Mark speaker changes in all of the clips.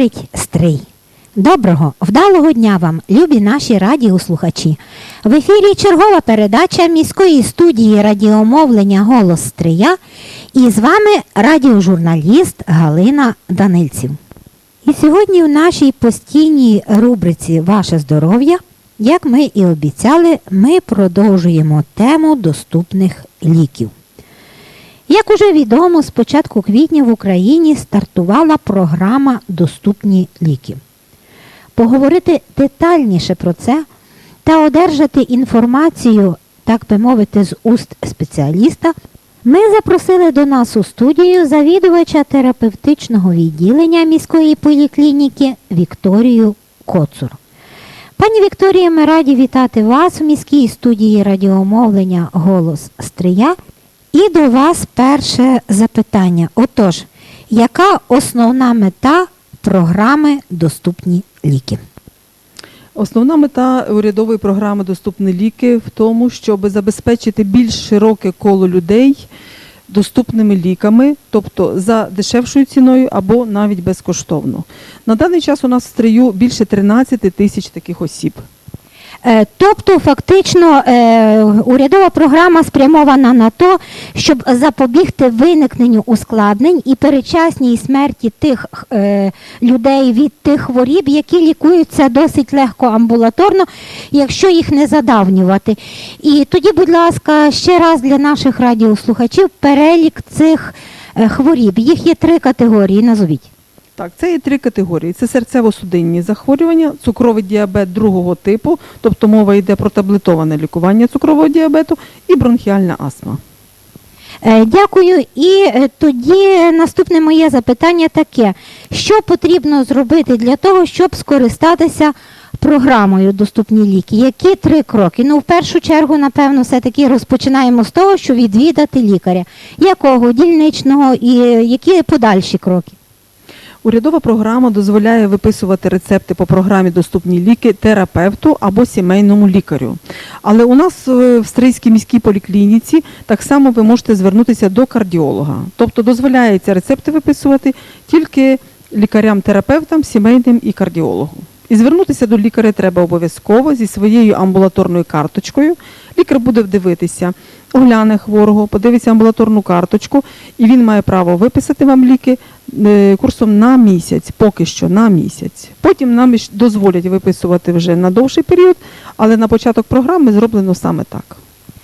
Speaker 1: Говорить Стрий. Доброго, вдалого дня вам, любі наші радіослухачі. В ефірі чергова передача міської студії радіомовлення Голос Стрия і з вами радіожурналіст Галина Данильців. І сьогодні в нашій постійній рубриці Ваше здоров'я, як ми і обіцяли, ми продовжуємо тему доступних ліків. Як уже відомо, з початку квітня в Україні стартувала програма Доступні ліки. Поговорити детальніше про це та одержати інформацію, так би мовити, з уст спеціаліста, ми запросили до нас у студію завідувача терапевтичного відділення міської поліклініки Вікторію Коцур. Пані Вікторія, ми раді вітати вас у міській студії радіомовлення Голос Стрия. І до вас перше запитання. Отож, яка основна мета програми Доступні ліки?
Speaker 2: Основна мета урядової програми Доступні ліки в тому, щоб забезпечити більш широке коло людей доступними ліками, тобто за дешевшою ціною або навіть безкоштовно. На даний час у нас в стрію більше 13 тисяч таких осіб.
Speaker 1: Е, Тобто, фактично, е, урядова програма спрямована на те, щоб запобігти виникненню ускладнень і передчасній смерті тих е, людей від тих хворіб, які лікуються досить легко амбулаторно, якщо їх не задавнювати. І тоді, будь ласка, ще раз для наших радіослухачів перелік цих хворіб. Їх є три категорії. Назвіть.
Speaker 2: Так, це є три категорії: це серцево-судинні захворювання, цукровий діабет другого типу, тобто мова йде про таблетоване лікування цукрового діабету, і бронхіальна астма.
Speaker 1: Е, Дякую. І е, тоді наступне моє запитання таке: що потрібно зробити для того, щоб скористатися програмою Доступні ліки? Які три кроки? Ну, в першу чергу, напевно, все-таки розпочинаємо з того, що відвідати лікаря. Якого дільничного і які подальші кроки?
Speaker 2: Урядова програма дозволяє виписувати рецепти по програмі Доступні ліки терапевту або сімейному лікарю. Але у нас е, в Стрийській міській поліклініці так само ви можете звернутися до кардіолога. Тобто дозволяється рецепти виписувати тільки лікарям-терапевтам, сімейним і кардіологу. І звернутися до лікаря треба обов'язково зі своєю амбулаторною карточкою. Лікар буде дивитися, огляне хворого, подивиться амбулаторну карточку, і він має право виписати вам ліки е, курсом на місяць, поки що на місяць. Потім нам дозволять виписувати вже на довший період, але на початок програми зроблено саме так.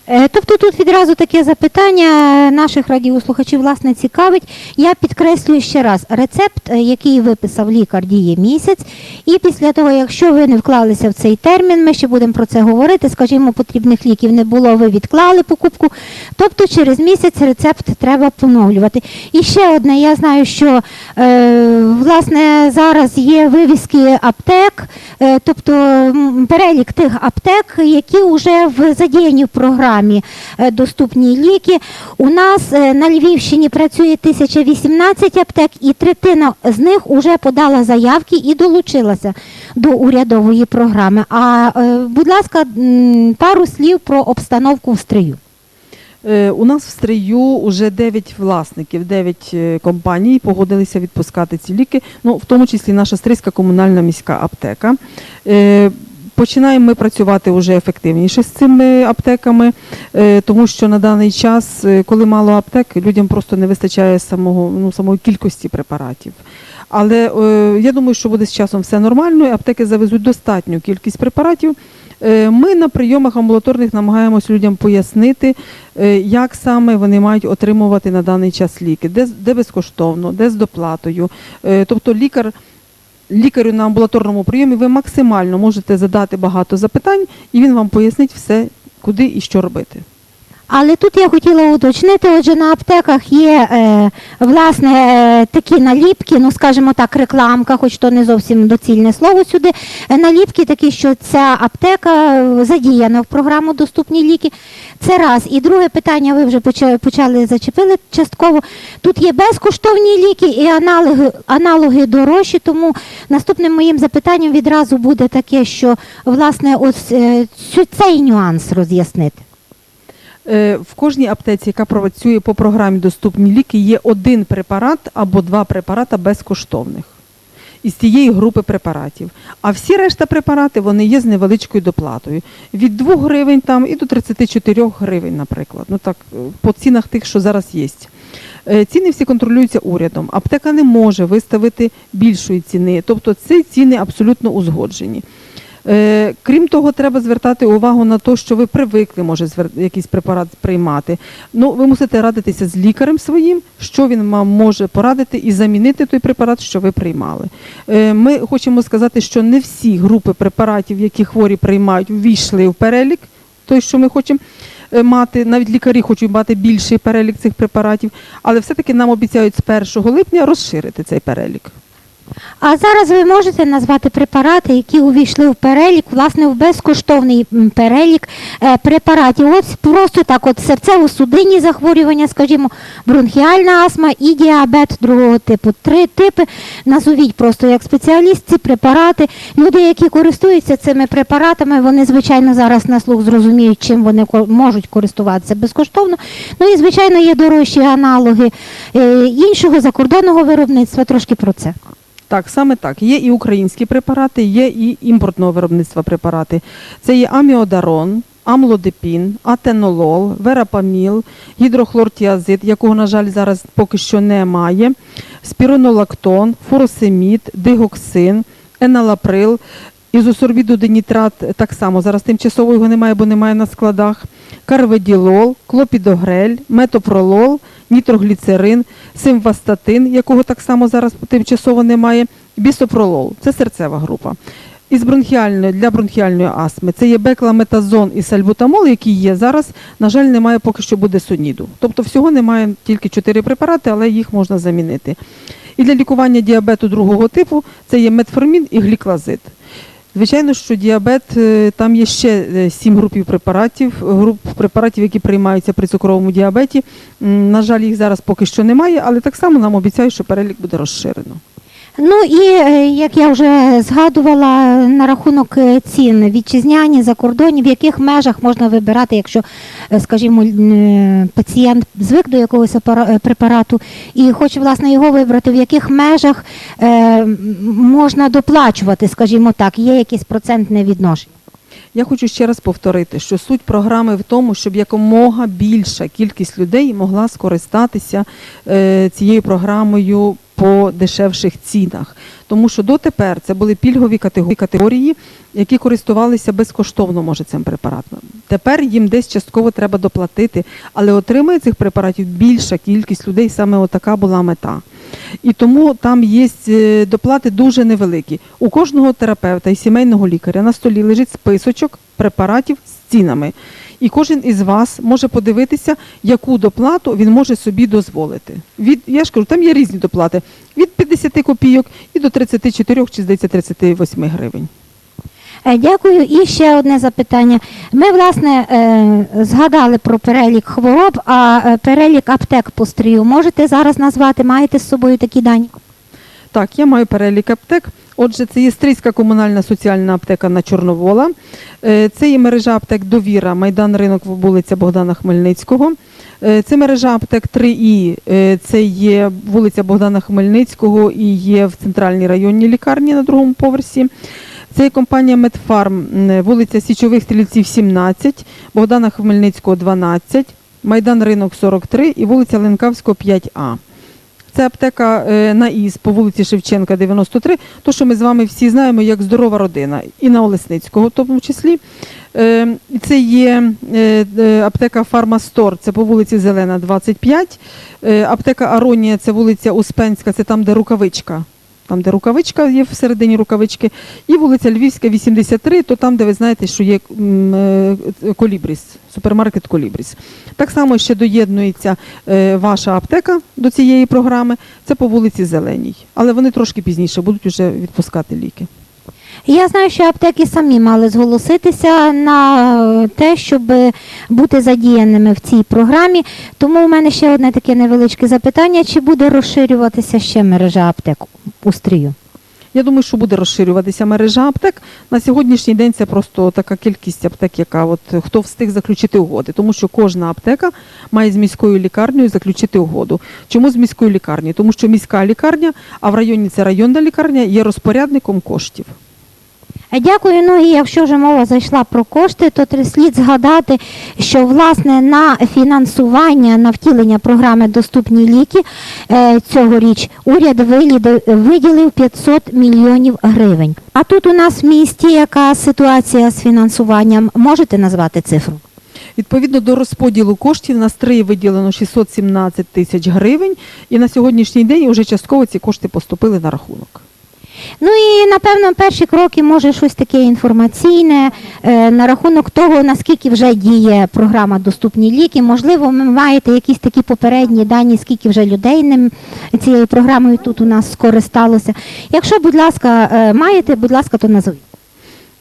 Speaker 1: Е, Тобто тут відразу таке запитання наших радіослухачів власне цікавить. Я підкреслюю ще раз, рецепт, е, який виписав лікар, діє місяць, і після того, якщо ви не вклалися в цей термін, ми ще будемо про це говорити. Скажімо, потрібних ліків не було, ви відклали покупку. Тобто через місяць рецепт треба поновлювати. І ще одне, я знаю, що е, власне зараз є вивіски аптек, е, тобто перелік тих аптек, які вже в задіяні в програмі е, доступні ліки. У нас е, на Львівщині працює 1018 аптек, і третина з них вже подала заявки і долучилася до урядової програми. А е, будь ласка, пару слів про обстановку в стрию.
Speaker 2: У нас в стрию вже 9 власників, 9 е, компаній погодилися відпускати ці ліки, ну в тому числі наша стрийська комунальна міська аптека. Починаємо ми працювати вже ефективніше з цими аптеками, е, тому що на даний час, е, коли мало аптек, людям просто не вистачає самого ну самої кількості препаратів. Але е, я думаю, що буде з часом все нормально, і аптеки завезуть достатню кількість препаратів. Ми на прийомах амбулаторних намагаємось людям пояснити, як саме вони мають отримувати на даний час ліки, де, де безкоштовно, де з доплатою. Тобто лікар, лікарю на амбулаторному прийомі ви максимально можете задати багато запитань, і він вам пояснить все, куди і що робити.
Speaker 1: Але тут я хотіла уточнити, отже, на аптеках є е, власне е, такі наліпки, ну скажімо так, рекламка, хоч то не зовсім доцільне слово сюди. е, Наліпки такі, що ця аптека е, задіяна в програму Доступні ліки. Це раз. І друге питання, ви вже почали, зачепили частково. Тут є безкоштовні ліки і аналоги, аналоги дорожчі, тому наступним моїм запитанням відразу буде таке, що власне ось е, цей нюанс роз'яснити.
Speaker 2: Е, В кожній аптеці, яка працює по програмі Доступні ліки, є один препарат або два препарата безкоштовних із цієї групи препаратів. А всі решта препарати вони є з невеличкою доплатою. Від 2 гривень там і до 34 гривень, наприклад. Ну так, е, по цінах тих, що зараз є. Е, Ціни всі контролюються урядом. Аптека не може виставити більшої ціни, тобто ці ціни абсолютно узгоджені. Е, Крім того, треба звертати увагу на те, що ви привикли, може, якийсь препарат приймати. Ну, ви мусите радитися з лікарем своїм, що він вам може порадити і замінити той препарат, що ви приймали. Е, Ми хочемо сказати, що не всі групи препаратів, які хворі приймають, ввійшли в перелік, той, що ми хочемо е, мати. Навіть лікарі хочуть мати більший перелік цих препаратів, але все-таки нам обіцяють з 1 липня розширити цей перелік.
Speaker 1: А зараз ви можете назвати препарати, які увійшли в перелік, власне, в безкоштовний перелік е, препаратів. Ось просто так, от серцево-судинні захворювання, скажімо, бронхіальна астма і діабет другого типу. Три типи назовіть просто як спеціаліст ці препарати. Люди, які користуються цими препаратами, вони звичайно зараз на слух зрозуміють, чим вони можуть користуватися безкоштовно. Ну і звичайно є дорожчі аналоги е, іншого закордонного виробництва. Трошки про це.
Speaker 2: Так, саме так. Є і українські препарати, є і імпортного виробництва препарати. Це є аміодарон, амлодепін, атенолол, верапаміл, гідрохлортіазид, якого, на жаль, зараз поки що немає, спіронолактон, фуросемід, дигоксин, еналаприл, ізосорбідодинітрат так само. Зараз тимчасово його немає, бо немає на складах. Карведілол, клопідогрель, метопролол, нітрогліцерин, симвастатин, якого так само зараз тимчасово немає, бісопролол. Це серцева група. Із бронхіальної для бронхіальної астми це є бекламетазон і сальбутамол, які є зараз. На жаль, немає поки що буде соніду. Тобто всього немає тільки чотири препарати, але їх можна замінити. І для лікування діабету другого типу це є метформін і гліклазид. Звичайно, що діабет е, там є ще е, сім групів препаратів, груп препаратів, які приймаються при цукровому діабеті. На жаль, їх зараз поки що немає, але так само нам обіцяють, що перелік буде розширено.
Speaker 1: Ну і е, як я вже згадувала на рахунок е, цін вітчизняні закордонні, в яких межах можна вибирати, якщо, е, скажімо, пацієнт звик до якогось препарату і хоче власне його вибрати, в яких межах можна доплачувати, скажімо так, є якесь процентне відношення.
Speaker 2: Я хочу ще раз повторити, що суть програми в тому, щоб якомога більша кількість людей могла скористатися цією програмою по дешевших цінах. Тому що дотепер це були пільгові категорії, які користувалися безкоштовно, може, цим препаратом. Тепер їм десь частково треба доплатити, але отримує цих препаратів більша кількість людей, саме отака була мета. І тому там є е, доплати дуже невеликі. У кожного терапевта і сімейного лікаря на столі лежить списочок препаратів з цінами. І кожен із вас може подивитися, яку доплату він може собі дозволити. Від я ж кажу, там є різні доплати від 50 копійок і до 34 чи здається 38 гривень.
Speaker 1: Е, Дякую. І ще одне запитання. Ми, власне, е, згадали про перелік хвороб, а е, перелік аптек по стрію можете зараз назвати? Маєте з собою такі дані?
Speaker 2: Так, я маю перелік аптек. Отже, це є Стрийська комунальна соціальна аптека на Чорновола. Е, Це є мережа аптек Довіра, Майдан Ринок, вулиця Богдана Хмельницького. Е, Це мережа аптек 3І, е, це є вулиця Богдана Хмельницького і є в центральній районній лікарні на другому поверсі. Це є компанія Медфарм, вулиця Січових Стрільців, 17, Богдана Хмельницького, 12, Майдан Ринок 43 і вулиця Ленкавського, 5А. Це аптека е, на ІС по вулиці Шевченка, 93, то, що ми з вами всі знаємо як здорова родина, і на Олесницького в тому числі. Е, Це є е, аптека Фармастор, це по вулиці Зелена, 25. Е, Аптека Аронія, це вулиця Успенська, це там, де рукавичка. Там, де рукавичка є всередині рукавички, і вулиця Львівська, 83, то там, де ви знаєте, що є е, Колібріс, супермаркет Колібріс. Так само ще доєднується е, ваша аптека до цієї програми. Це по вулиці Зеленій. Але вони трошки пізніше будуть вже відпускати ліки.
Speaker 1: Я знаю, що аптеки самі мали зголоситися на те, щоб бути задіяними в цій програмі. Тому у мене ще одне таке невеличке запитання: чи буде розширюватися ще мережа аптек у стрію?
Speaker 2: Я думаю, що буде розширюватися мережа аптек. На сьогоднішній день це просто така кількість аптек, яка от хто встиг заключити угоди, тому що кожна аптека має з міською лікарнею заключити угоду. Чому з міською лікарнею? Тому що міська лікарня, а в районі це районна лікарня, є розпорядником коштів.
Speaker 1: Е, Дякую. Ну і якщо вже мова зайшла про кошти, то слід згадати, що власне на фінансування на втілення програми Доступні ліки е, цьогоріч уряд виділив 500 мільйонів гривень. А тут у нас в місті яка ситуація з фінансуванням? Можете назвати цифру?
Speaker 2: Відповідно до розподілу коштів на стрий виділено 617 тисяч гривень, і на сьогоднішній день вже частково ці кошти поступили на рахунок.
Speaker 1: Ну і напевно перші кроки може щось таке інформаційне е, на рахунок того, наскільки вже діє програма Доступні ліки. Можливо, ви маєте якісь такі попередні дані, скільки вже людей ним цією програмою тут у нас скористалося. Якщо, будь ласка, е, маєте, будь ласка, то назвіть.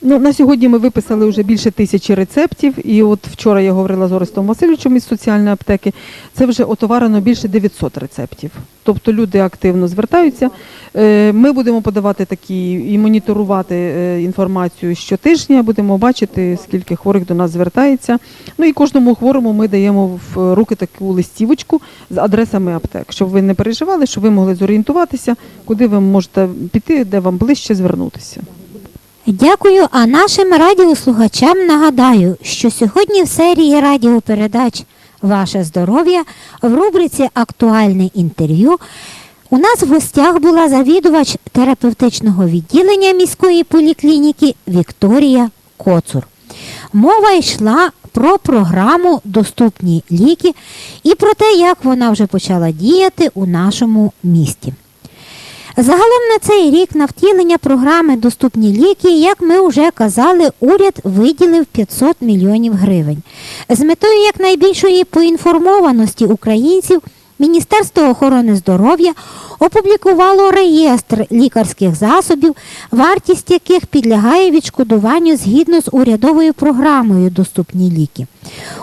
Speaker 2: Ну, на сьогодні ми виписали вже більше тисячі рецептів, і от вчора я говорила з Орестом Васильовичем із соціальної аптеки. Це вже отоварено більше 900 рецептів. Тобто люди активно звертаються. Е, Ми будемо подавати такі і моніторувати е, інформацію щотижня. Будемо бачити, скільки хворих до нас звертається. Ну і кожному хворому ми даємо в руки таку листівочку з адресами аптек, щоб ви не переживали, щоб ви могли зорієнтуватися, куди ви можете піти, де вам ближче звернутися.
Speaker 1: Дякую. А нашим радіослухачам нагадаю, що сьогодні в серії радіопередач Ваше здоров'я в рубриці Актуальне інтерв'ю у нас в гостях була завідувач терапевтичного відділення міської поліклініки Вікторія Коцур. Мова йшла про програму Доступні ліки і про те, як вона вже почала діяти у нашому місті. Загалом на цей рік на втілення програми Доступні ліки, як ми вже казали, уряд виділив 500 мільйонів гривень. З метою якнайбільшої поінформованості українців Міністерство охорони здоров'я опублікувало реєстр лікарських засобів, вартість яких підлягає відшкодуванню згідно з урядовою програмою Доступні ліки.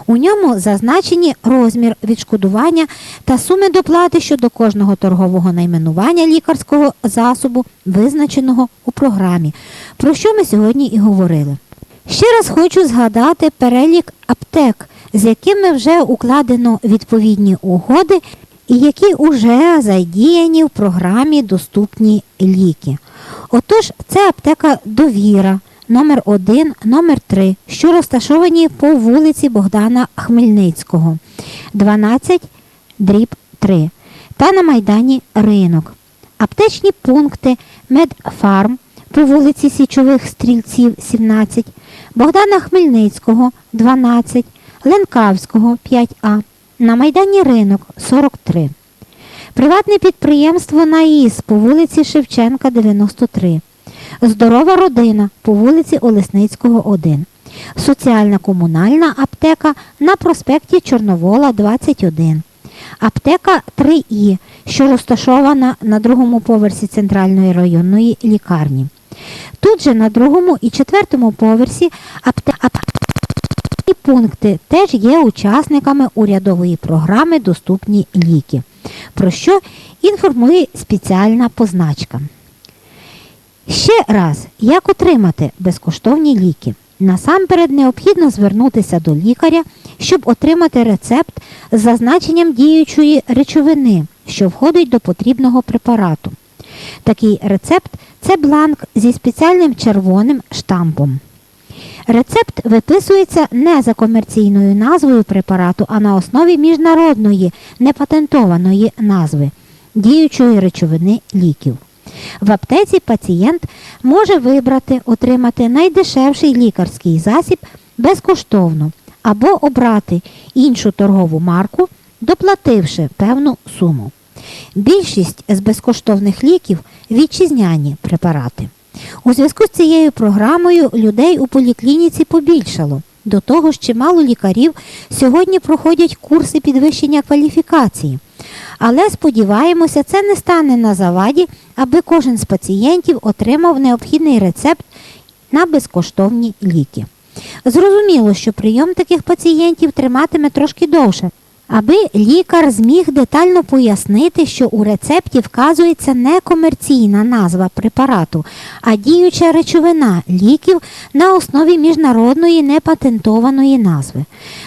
Speaker 1: У ньому зазначені розмір відшкодування та суми доплати щодо кожного торгового найменування лікарського засобу, визначеного у програмі, про що ми сьогодні і говорили. Ще раз хочу згадати перелік аптек, з якими вже укладено відповідні угоди і які вже задіяні в програмі Доступні ліки. Отож, це аптека Довіра номер 1 номер 3 що розташовані по вулиці Богдана Хмельницького, 12 дріб 3 та на Майдані Ринок. Аптечні пункти Медфарм по вулиці Січових Стрільців, 17, Богдана Хмельницького, 12, Ленкавського, 5А, на Майдані Ринок, 43. Приватне підприємство НАІС по вулиці Шевченка, 93. Здорова родина по вулиці Олесницького, 1. Соціальна комунальна аптека на проспекті Чорновола, 21. Аптека 3І, що розташована на другому поверсі центральної районної лікарні. Тут же на другому і четвертому поверсі апте... аптечні пункти теж є учасниками урядової програми Доступні ліки, про що інформує спеціальна позначка. Ще раз, як отримати безкоштовні ліки? Насамперед необхідно звернутися до лікаря, щоб отримати рецепт з зазначенням діючої речовини, що входить до потрібного препарату. Такий рецепт це бланк зі спеціальним червоним штампом. Рецепт виписується не за комерційною назвою препарату, а на основі міжнародної непатентованої назви діючої речовини ліків. В аптеці пацієнт може вибрати отримати найдешевший лікарський засіб безкоштовно або обрати іншу торгову марку, доплативши певну суму. Більшість з безкоштовних ліків вітчизняні препарати. У зв'язку з цією програмою людей у поліклініці побільшало. До того ж, чимало лікарів сьогодні проходять курси підвищення кваліфікації. Але сподіваємося, це не стане на заваді, аби кожен з пацієнтів отримав необхідний рецепт на безкоштовні ліки. Зрозуміло, що прийом таких пацієнтів триматиме трошки довше, аби лікар зміг детально пояснити, що у рецепті вказується не комерційна назва препарату, а діюча речовина ліків на основі міжнародної непатентованої назви.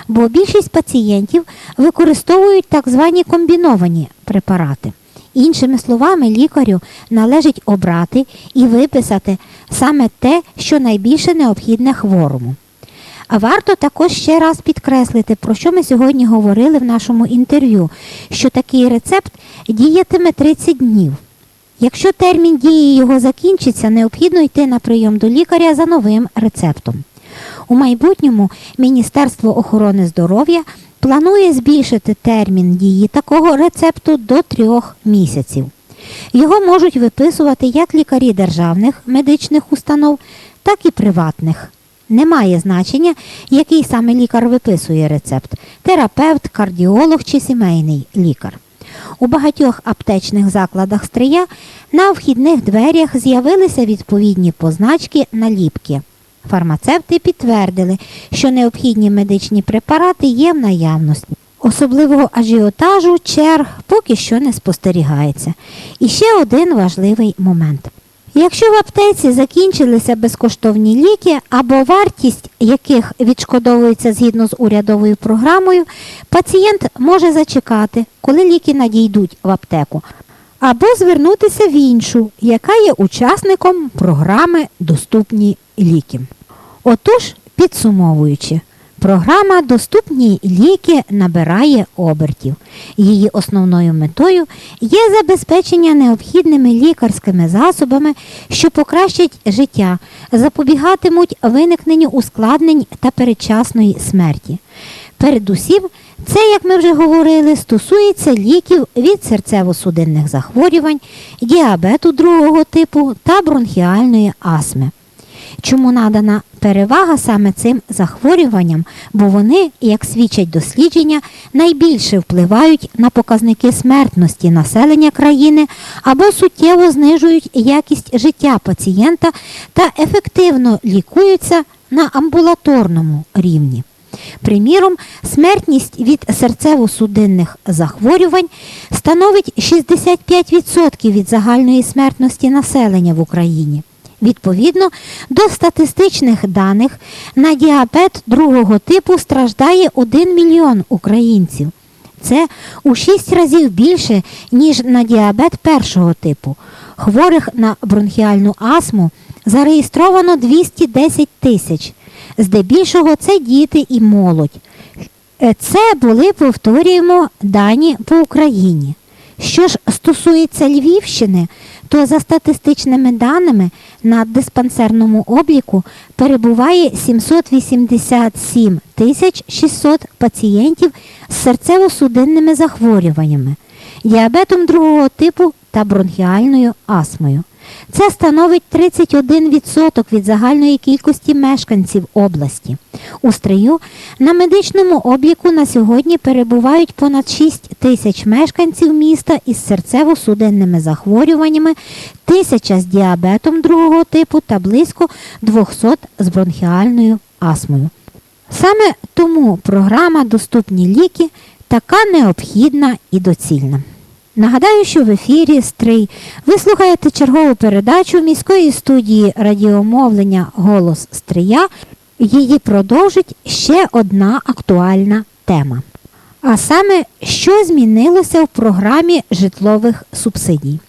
Speaker 1: Бо більшість пацієнтів використовують так звані комбіновані препарати. Іншими словами, лікарю належить обрати і виписати саме те, що найбільше необхідне хворому. А варто також ще раз підкреслити, про що ми сьогодні говорили в нашому інтерв'ю, що такий рецепт діятиме 30 днів. Якщо термін дії його закінчиться, необхідно йти на прийом до лікаря за новим рецептом. У майбутньому Міністерство охорони здоров'я планує збільшити термін дії такого рецепту до трьох місяців. Його можуть виписувати як лікарі державних медичних установ, так і приватних. Немає значення, який саме лікар виписує рецепт терапевт, кардіолог чи сімейний лікар. У багатьох аптечних закладах стрия на вхідних дверях з'явилися відповідні позначки наліпки. Фармацевти підтвердили, що необхідні медичні препарати є в наявності. Особливого ажіотажу черг поки що не спостерігається. І ще один важливий момент. Якщо в аптеці закінчилися безкоштовні ліки або вартість яких відшкодовується згідно з урядовою програмою, пацієнт може зачекати, коли ліки надійдуть в аптеку, або звернутися в іншу, яка є учасником програми Доступні ліки. Отож, підсумовуючи, Програма Доступні ліки набирає обертів. Її основною метою є забезпечення необхідними лікарськими засобами, що покращать життя, запобігатимуть виникненню ускладнень та передчасної смерті. Передусім, це, як ми вже говорили, стосується ліків від серцево-судинних захворювань, діабету другого типу та бронхіальної астми. Чому надана перевага саме цим захворюванням, бо вони, як свідчать дослідження, найбільше впливають на показники смертності населення країни або суттєво знижують якість життя пацієнта та ефективно лікуються на амбулаторному рівні. Приміром, смертність від серцево-судинних захворювань становить 65% від загальної смертності населення в Україні. Відповідно до статистичних даних, на діабет другого типу страждає 1 мільйон українців. Це у 6 разів більше, ніж на діабет першого типу. Хворих на бронхіальну астму зареєстровано 210 тисяч. Здебільшого це діти і молодь. Е, Це були, повторюємо, дані по Україні. Що ж стосується Львівщини, то за статистичними даними на диспансерному обліку перебуває 787 тисяч 600 пацієнтів з серцево-судинними захворюваннями, діабетом другого типу та бронхіальною астмою. Це становить 31% від загальної кількості мешканців області. У Стрию на медичному обліку на сьогодні перебувають понад 6 тисяч мешканців міста із серцево-судинними захворюваннями, тисяча з діабетом другого типу та близько 200 з бронхіальною астмою. Саме тому програма Доступні ліки така необхідна і доцільна. Нагадаю, що в ефірі Стрий ви слухаєте чергову передачу міської студії радіомовлення Голос Стрия. Її продовжить ще одна актуальна тема. А саме, що змінилося в програмі житлових субсидій.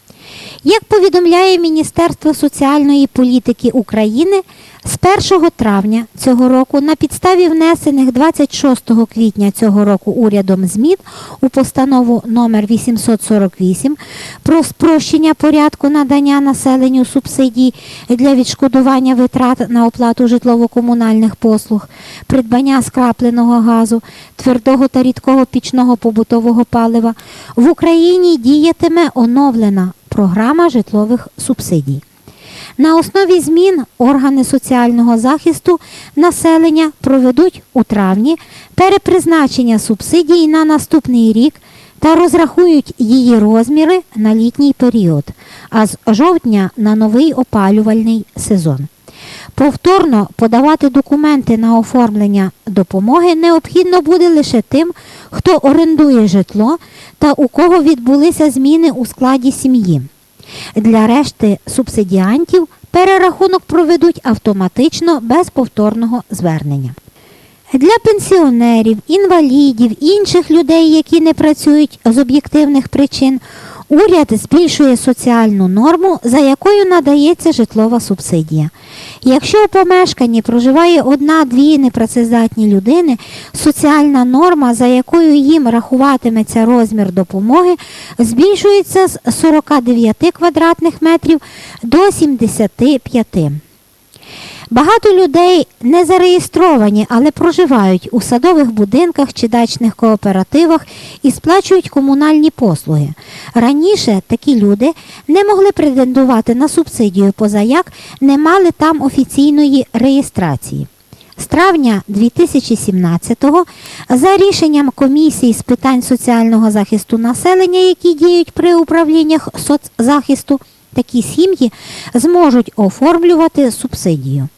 Speaker 1: Як повідомляє Міністерство соціальної політики України, з 1 травня цього року на підставі внесених 26 квітня цього року урядом змін у постанову номер 848 про спрощення порядку надання населенню субсидій для відшкодування витрат на оплату житлово-комунальних послуг, придбання скрапленого газу, твердого та рідкого пічного побутового палива, в Україні діятиме оновлена програма житлових субсидій. На основі змін органи соціального захисту населення проведуть у травні перепризначення субсидій на наступний рік та розрахують її розміри на літній період, а з жовтня на новий опалювальний сезон. Повторно подавати документи на оформлення допомоги необхідно буде лише тим, хто орендує житло та у кого відбулися зміни у складі сім'ї. Для решти субсидіантів перерахунок проведуть автоматично без повторного звернення. Для пенсіонерів, інвалідів, інших людей, які не працюють з об'єктивних причин, уряд збільшує соціальну норму, за якою надається житлова субсидія. Якщо у помешканні проживає одна-дві непрацездатні людини, соціальна норма, за якою їм рахуватиметься розмір допомоги, збільшується з 49 квадратних метрів до 75. Багато людей не зареєстровані, але проживають у садових будинках чи дачних кооперативах і сплачують комунальні послуги. Раніше такі люди не могли претендувати на субсидію, позаяк не мали там офіційної реєстрації. З травня 2017-го за рішенням комісії з питань соціального захисту населення, які діють при управліннях соцзахисту, такі сім'ї зможуть оформлювати субсидію.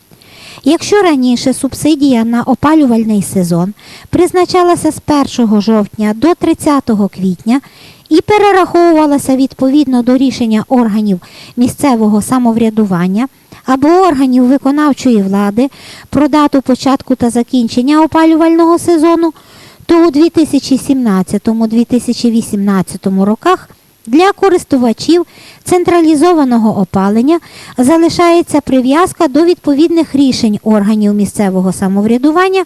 Speaker 1: Якщо раніше субсидія на опалювальний сезон призначалася з 1 жовтня до 30 квітня і перераховувалася відповідно до рішення органів місцевого самоврядування або органів виконавчої влади про дату початку та закінчення опалювального сезону, то у 2017-2018 роках для користувачів централізованого опалення залишається прив'язка до відповідних рішень органів місцевого самоврядування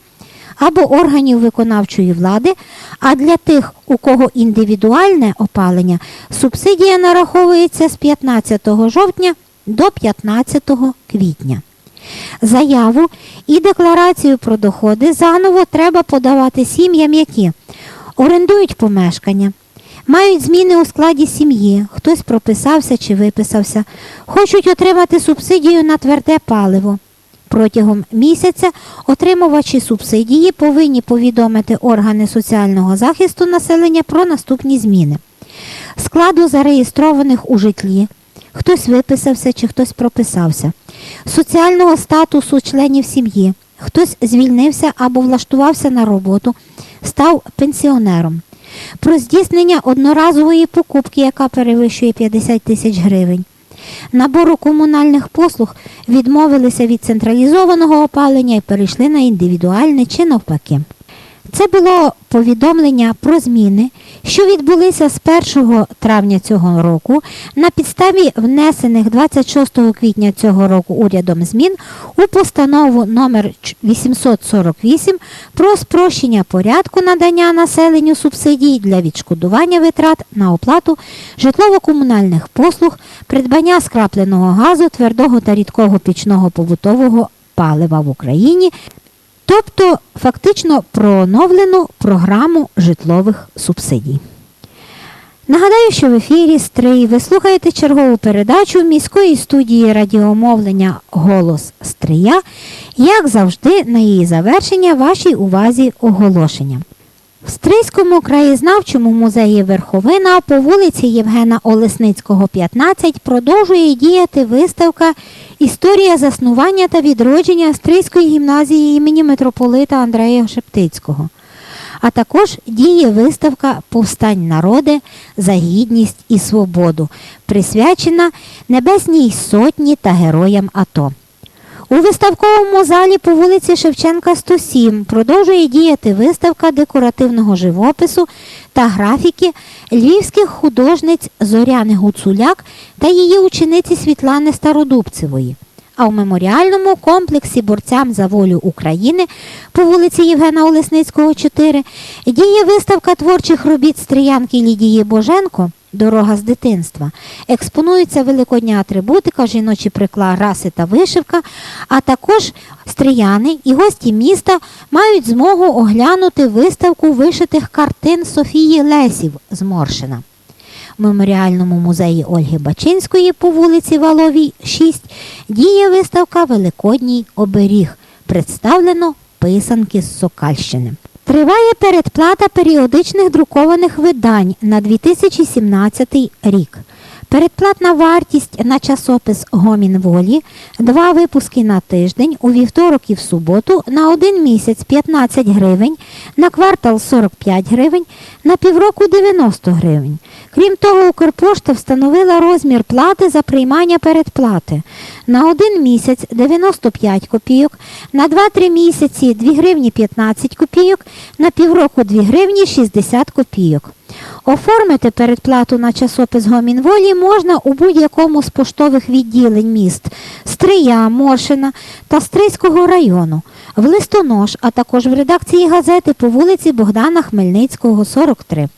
Speaker 1: або органів виконавчої влади, а для тих, у кого індивідуальне опалення, субсидія нараховується з 15 жовтня до 15 квітня. Заяву і декларацію про доходи заново треба подавати сім'ям, які орендують помешкання, мають зміни у складі сім'ї, хтось прописався чи виписався, хочуть отримати субсидію на тверде паливо. Протягом місяця отримувачі субсидії повинні повідомити органи соціального захисту населення про наступні зміни. Складу зареєстрованих у житлі, хтось виписався чи хтось прописався, соціального статусу членів сім'ї, хтось звільнився або влаштувався на роботу, став пенсіонером. Про здійснення одноразової покупки, яка перевищує 50 тисяч гривень. Набору комунальних послуг відмовилися від централізованого опалення і перейшли на індивідуальне чи навпаки. Це було повідомлення про зміни, що відбулися з 1 травня цього року. На підставі внесених 26 квітня цього року урядом змін у постанову номер 848 про спрощення порядку надання населенню субсидій для відшкодування витрат на оплату житлово-комунальних послуг, придбання скрапленого газу, твердого та рідкого пічного побутового палива в Україні Тобто фактично про оновлену програму житлових субсидій. Нагадаю, що в ефірі Стрий ви слухаєте чергову передачу міської студії радіомовлення Голос Стрия. Як завжди, на її завершення вашій увазі оголошення. В Стрийському краєзнавчому музеї Верховина по вулиці Євгена Олесницького, 15 продовжує діяти виставка Історія заснування та відродження Стрийської гімназії імені митрополита Андрея Шептицького. А також діє виставка Повстань народи за гідність і свободу, присвячена Небесній Сотні та героям АТО. У виставковому залі по вулиці Шевченка 107 продовжує діяти виставка декоративного живопису та графіки львівських художниць Зоряни Гуцуляк та її учениці Світлани Стародубцевої. А в меморіальному комплексі борцям за волю України по вулиці Євгена Олесницького, 4 діє виставка творчих робіт стріянки Лідії Боженко Дорога з дитинства. Експонується великодня атрибутика, жіночі приклад, раси та вишивка, а також стріяни і гості міста мають змогу оглянути виставку вишитих картин Софії Лесів з Моршина. В меморіальному музеї Ольги Бачинської по вулиці Валовій, 6 діє виставка Великодній оберіг. Представлено писанки з Сокальщини. Триває передплата періодичних друкованих видань на 2017 рік. Передплатна вартість на часопис Гомін волі, два випуски на тиждень у вівторок і в суботу на один місяць 15 гривень, на квартал 45 гривень, на півроку 90 гривень. Крім того, Укрпошта встановила розмір плати за приймання передплати. На один місяць 95 копійок, на 2-3 місяці 2 гривні 15 копійок, на півроку 2 гривні 60 копійок. Оформити передплату на часопис Гомінволі можна у будь-якому з поштових відділень міст Стрия, Моршина та Стрийського району, в листонож, а також в редакції газети по вулиці Богдана Хмельницького, 43.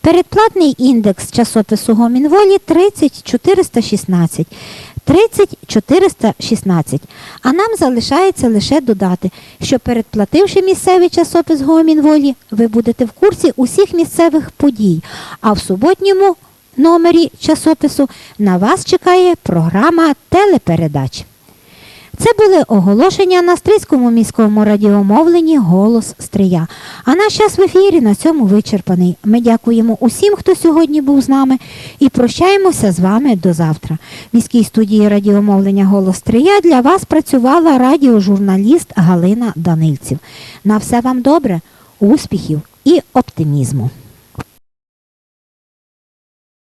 Speaker 1: Передплатний індекс часопису Гомінволі 30416. 30 416. А нам залишається лише додати, що передплативши місцевий часопис гомін волі, ви будете в курсі усіх місцевих подій. А в суботньому номері часопису на вас чекає програма телепередач. Це були оголошення на Стрийському міському радіомовленні Голос Стрия. А наш час в ефірі на цьому вичерпаний. Ми дякуємо усім, хто сьогодні був з нами, і прощаємося з вами до завтра. В міській студії радіомовлення Голос Стрия для вас працювала радіожурналіст Галина Данильців. На все вам добре, успіхів і оптимізму.